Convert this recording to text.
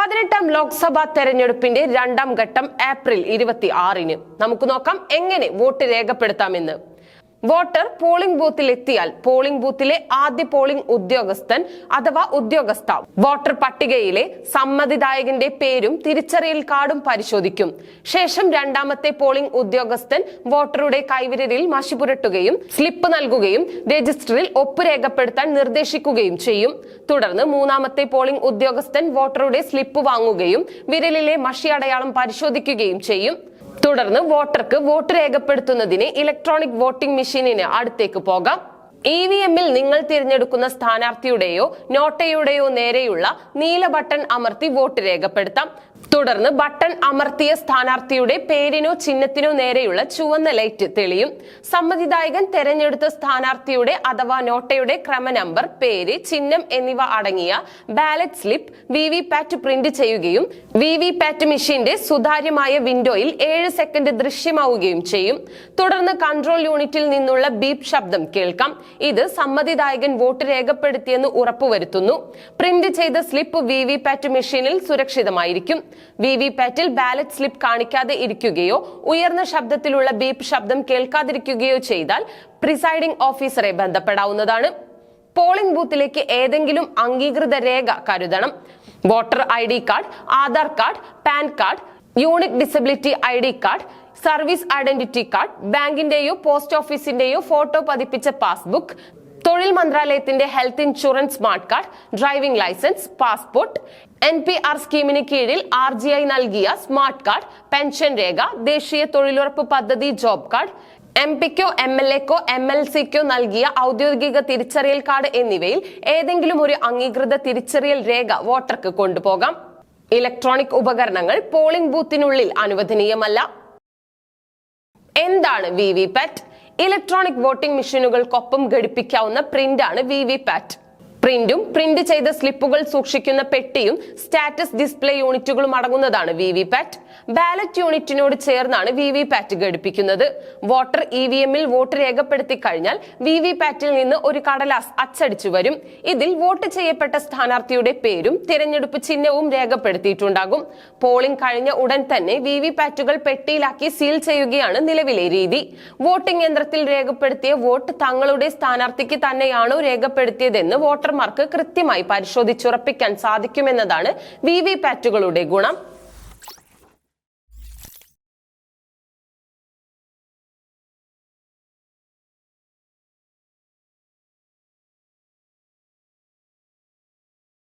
പതിനെട്ടാം ലോക്സഭാ തെരഞ്ഞെടുപ്പിന്റെ രണ്ടാം ഘട്ടം ഏപ്രിൽ ഇരുപത്തി ആറിന്. നമുക്ക് നോക്കാം എങ്ങനെ വോട്ട് രേഖപ്പെടുത്താമെന്ന്. വോട്ടർ പോളിംഗ് ബൂത്തിൽ എത്തിയാൽ പോളിംഗ് ബൂത്തിലെ ആദ്യ പോളിംഗ് ഉദ്യോഗസ്ഥൻ അഥവാ ഉദ്യോഗസ്ഥ വോട്ടർ പട്ടികയിലെ സമ്മതിദായകന്റെ പേരും തിരിച്ചറിയൽ കാർഡും പരിശോധിക്കും. ശേഷം രണ്ടാമത്തെ പോളിംഗ് ഉദ്യോഗസ്ഥൻ വോട്ടറുടെ കൈവിരലിൽ മഷി പുരട്ടുകയും സ്ലിപ്പ് നൽകുകയും രജിസ്റ്ററിൽ ഒപ്പ് രേഖപ്പെടുത്താൻ നിർദ്ദേശിക്കുകയും ചെയ്യും. തുടർന്ന് മൂന്നാമത്തെ പോളിംഗ് ഉദ്യോഗസ്ഥൻ വോട്ടറുടെ സ്ലിപ്പ് വാങ്ങുകയും വിരലിലെ മഷി അടയാളം പരിശോധിക്കുകയും ചെയ്യും. തുടർന്ന് വോട്ടർക്ക് വോട്ട് രേഖപ്പെടുത്തുന്നതിന് ഇലക്ട്രോണിക് വോട്ടിംഗ് മെഷീനിന് അടുത്തേക്ക് പോകാം. ഇ വി എമ്മിൽ നിങ്ങൾ തിരഞ്ഞെടുക്കുന്ന സ്ഥാനാർത്ഥിയുടെയോ നോട്ടയുടെയോ നേരെയുള്ള നീല ബട്ടൺ അമർത്തി വോട്ട് രേഖപ്പെടുത്താം. തുടർന്ന് ബട്ടൺ അമർത്തിയ സ്ഥാനാർത്ഥിയുടെ പേരിനോ ചിഹ്നത്തിനോ നേരെയുള്ള ചുവന്ന ലൈറ്റ് തെളിയും. സമ്മതിദായകൻ തെരഞ്ഞെടുത്ത സ്ഥാനാർത്ഥിയുടെ അഥവാ നോട്ടയുടെ ക്രമ നമ്പർ പേര് ചിഹ്നം എന്നിവ അടങ്ങിയ ballot slip V V PAT print ചെയ്യുകയും വി വി പാറ്റ് മെഷീന്റെ സുതാര്യമായ വിൻഡോയിൽ ഏഴ് സെക്കൻഡ് ദൃശ്യമാവുകയും ചെയ്യും. തുടർന്ന് കൺട്രോൾ യൂണിറ്റിൽ നിന്നുള്ള ബീപ് ശബ്ദം കേൾക്കാം. ഇത് സമ്മതിദായകൻ വോട്ട് രേഖപ്പെടുത്തിയെന്ന് ഉറപ്പുവരുത്തുന്നു. പ്രിന്റ് ചെയ്ത സ്ലിപ്പ് വി വി പാറ്റ് മെഷീനിൽ സുരക്ഷിതമായിരിക്കും. വി വി പാറ്റിൽ ബാലറ്റ് സ്ലിപ്പ് കാണിക്കാതെ ഇരിക്കുകയോ ഉയർന്ന ശബ്ദത്തിലുള്ള ബീപ്പ് ശബ്ദം കേൾക്കാതിരിക്കുകയോ ചെയ്താൽ പ്രിസൈഡിംഗ് ഓഫീസറെ ബന്ധപ്പെടാവുന്നതാണ്. പോളിംഗ് ബൂത്തിലേക്ക് ഏതെങ്കിലും അംഗീകൃത രേഖ കരുതണം. Voter I D card Aadhaar card PAN card unique disability I D card service identity card ബാങ്കിന്റെയോ post ഓഫീസിന്റെയോ ഫോട്ടോ പതിപ്പിച്ച പാസ്ബുക്ക് തൊഴിൽ മന്ത്രാലയത്തിന്റെ health insurance smart card driving licence passport N P R സ്കീമിന് കീഴിൽ ആർ ജി ഐ നൽകിയ smart card pension രേഖ ദേശീയ തൊഴിലുറപ്പ് പദ്ധതി ജോബ് കാർഡ് എം പിക്കോ എം എൽ എക്കോ എം എൽ സിക്കോ നൽകിയ ഔദ്യോഗിക തിരിച്ചറിയൽ കാർഡ് എന്നിവയിൽ ഏതെങ്കിലും ഒരു അംഗീകൃത തിരിച്ചറിയൽ രേഖ വോട്ടർക്ക് കൊണ്ടുപോകാം. ഇലക്ട്രോണിക് ഉപകരണങ്ങൾ പോളിംഗ് ബൂത്തിനുള്ളിൽ അനുവദനീയമല്ല. എന്താണ് V V PAT? Electronic voting മെഷീനുകൾക്കൊപ്പം ഘടിപ്പിക്കാവുന്ന പ്രിന്റാണ് വി വി പാറ്റ്. പ്രിന്റും പ്രിന്റ് ചെയ്ത സ്ലിപ്പുകൾ സൂക്ഷിക്കുന്ന പെട്ടിയും സ്റ്റാറ്റസ് ഡിസ്പ്ലേ യൂണിറ്റുകളും അടങ്ങുന്നതാണ് വി വി പാറ്റ് ബാലറ്റ് യൂണിറ്റിനോട് ചേർന്നാണ് വി വി പാറ്റ് ഘടിപ്പിക്കുന്നത്. വോട്ടർ ഇ വി എമ്മിൽ വോട്ട് രേഖപ്പെടുത്തി കഴിഞ്ഞാൽ വി വി പാറ്റിൽ നിന്ന് ഒരു കടലാസ് അച്ചടിച്ചു വരും. ഇതിൽ വോട്ട് ചെയ്യപ്പെട്ട സ്ഥാനാർത്ഥിയുടെ പേരും തിരഞ്ഞെടുപ്പ് ചിഹ്നവും രേഖപ്പെടുത്തിയിട്ടുണ്ടാകും. പോളിംഗ് കഴിഞ്ഞ ഉടൻ തന്നെ വി വി പാറ്റുകൾ പെട്ടിയിലാക്കി സീൽ ചെയ്യുകയാണ് നിലവിലെ രീതി. വോട്ടിംഗ് യന്ത്രത്തിൽ രേഖപ്പെടുത്തിയ വോട്ട് തങ്ങളുടെ സ്ഥാനാർത്ഥിക്ക് തന്നെയാണോ രേഖപ്പെടുത്തിയതെന്ന് വോട്ടർമാർക്ക് കൃത്യമായി പരിശോധിച്ചുറപ്പിക്കാൻ സാധിക്കുമെന്നതാണ് വി വി പാറ്റുകളുടെ ഗുണം.